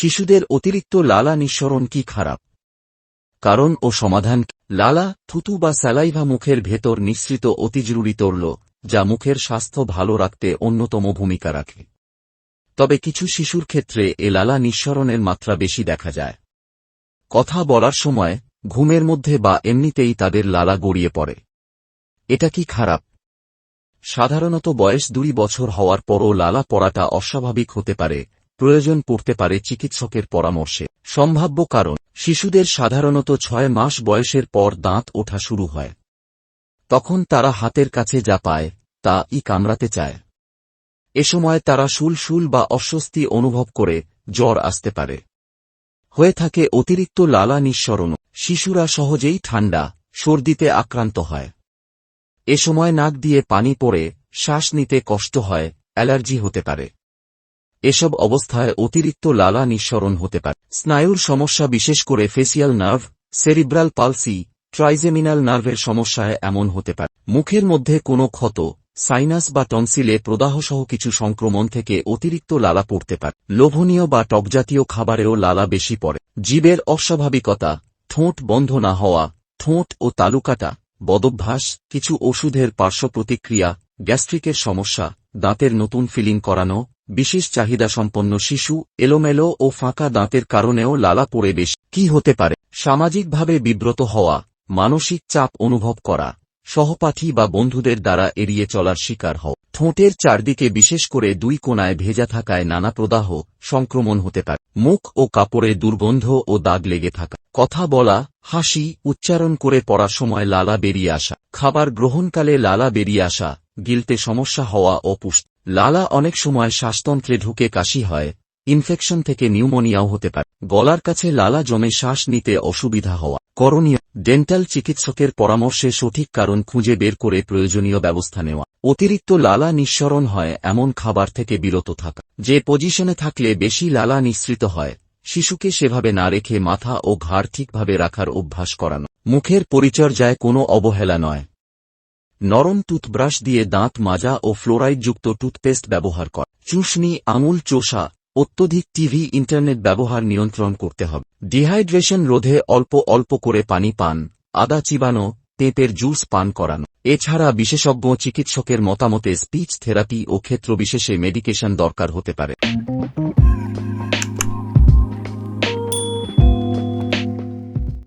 শিশুদের অতিরিক্ত লালা নিঃসরণ কি খারাপ? কারণ ও সমাধান লালা, থুতু বা স্যালাইভা মুখের ভেতর নিঃসৃত অতিজরুরি তরল, যা মুখের স্বাস্থ্য ভালো রাখতে অন্যতম ভূমিকা রাখে। তবে কিছু শিশুর ক্ষেত্রে এ লালা নিঃসরণের মাত্রা বেশি দেখা যায়। কথা বলার সময়, ঘুমের মধ্যে বা এমনিতেই তাদের লালা গড়িয়ে পড়ে। এটা কি খারাপ? সাধারণত বয়স দুই বছর হওয়ার পরও লালা পড়াটা অস্বাভাবিক হতে পারে প্রয়োজন পড়তে পারে চিকিৎসকের পরামর্শে। সম্ভাব্য কারণ, শিশুদের সাধারণত ছয় মাস বয়সের পর দাঁত ওঠা শুরু হয়। তখন তারা হাতের কাছে যা পায়, তা ই কামড়াতে চায়। এ সময় তারা শুল শুল বা অস্বস্তি অনুভব করে, জ্বর আসতে পারে। হয়ে থাকে অতিরিক্ত লালা নিঃসরণ। শিশুরা সহজেই ঠান্ডা, সর্দিতে আক্রান্ত হয়। এ সময় নাক দিয়ে পানি পড়ে, শ্বাস নিতে কষ্ট হয়, অ্যালার্জি হতে পারে। এসব অবস্থায় অতিরিক্ত লালা নিঃসরণ হতে পারে। স্নায়ুর সমস্যা বিশেষ করে facial nerve, cerebral palsy, trigeminal নার্ভের সমস্যায় এমন হতে পারে। মুখের মধ্যে কোনো ক্ষত, সাইনাস বা টনসিলে প্রদাহসহ কিছু সংক্রমণ থেকে অতিরিক্ত লালা পড়তে পারে। লোভনীয় বা টকজাতীয় খাবারেও লালা বেশি পড়ে। জীবের অস্বাভাবিকতা, ঠোঁট বন্ধ না হওয়া, ঠোঁট ও তালুকাটা বদভ্যাস, কিছু ওষুধের পার্শ্ব প্রতিক্রিয়া, গ্যাস্ট্রিকের সমস্যা, দাঁতের নতুন ফিলিং করানো বিশেষ চাহিদা সম্পন্ন শিশু, এলোমেলো ও ফাঁকা দাঁতের কারণেও লালা পড়ে বেশ। কি হতে পারে? সামাজিকভাবে বিব্রত হওয়া, মানসিক চাপ অনুভব করা, সহপাঠী বা বন্ধুদের দ্বারা এড়িয়ে চলার শিকার হও। ঠোঁটের চারদিকে বিশেষ করে দুই কোনায় ভেজা থাকায় নানা প্রদাহ, সংক্রমণ হতে পারে। মুখ ও কাপড়ে দুর্গন্ধ ও দাগ লেগে থাকা। কথা বলা, হাসি, উচ্চারণ করে পড়ার সময় লালা বেরিয়ে আসা। খাবার গ্রহণকালে লালা বেরিয়ে আসা, গিলতে সমস্যা হওয়া ও পুষ্ট। লালা অনেক সময় শ্বাসতন্ত্রে ঢুকে কাশি হয় ইনফেকশন থেকে নিউমোনিয়াও হতে পারে। গলার কাছে লালা জমে শ্বাস নিতে অসুবিধা হওয়া। করণীয় ডেন্টাল চিকিৎসকের পরামর্শে সঠিক কারণ খুঁজে বের করে প্রয়োজনীয় ব্যবস্থা নেওয়া। অতিরিক্ত লালা নিঃসরণ হয় এমন খাবার থেকে বিরত থাকা। যে পজিশনে থাকলে বেশি লালা নিঃসৃত হয়, শিশুকে সেভাবে না রেখে মাথা ও ঘাড় ঠিকভাবে রাখার অভ্যাস করানো। মুখের পরিচর্যায় কোনো অবহেলা নয়। নরম টুথব্রাশ দিয়ে দাঁত মাজা ও ফ্লোরাইডযুক্ত টুথপেস্ট ব্যবহার কর। চুষনি আঙুল চোষা, অত্যধিক টিভি, ইন্টারনেট ব্যবহার নিয়ন্ত্রণ করতে হবে। ডিহাইড্রেশন রোধে অল্প অল্প করে পানি পান, আদা চিবানো পেঁপের জুস পান করানো। এছাড়া বিশেষজ্ঞ চিকিৎসকের মতামতে স্পিচ থেরাপি ও ক্ষেত্রবিশেষে মেডিকেশন দরকার হতে পারে।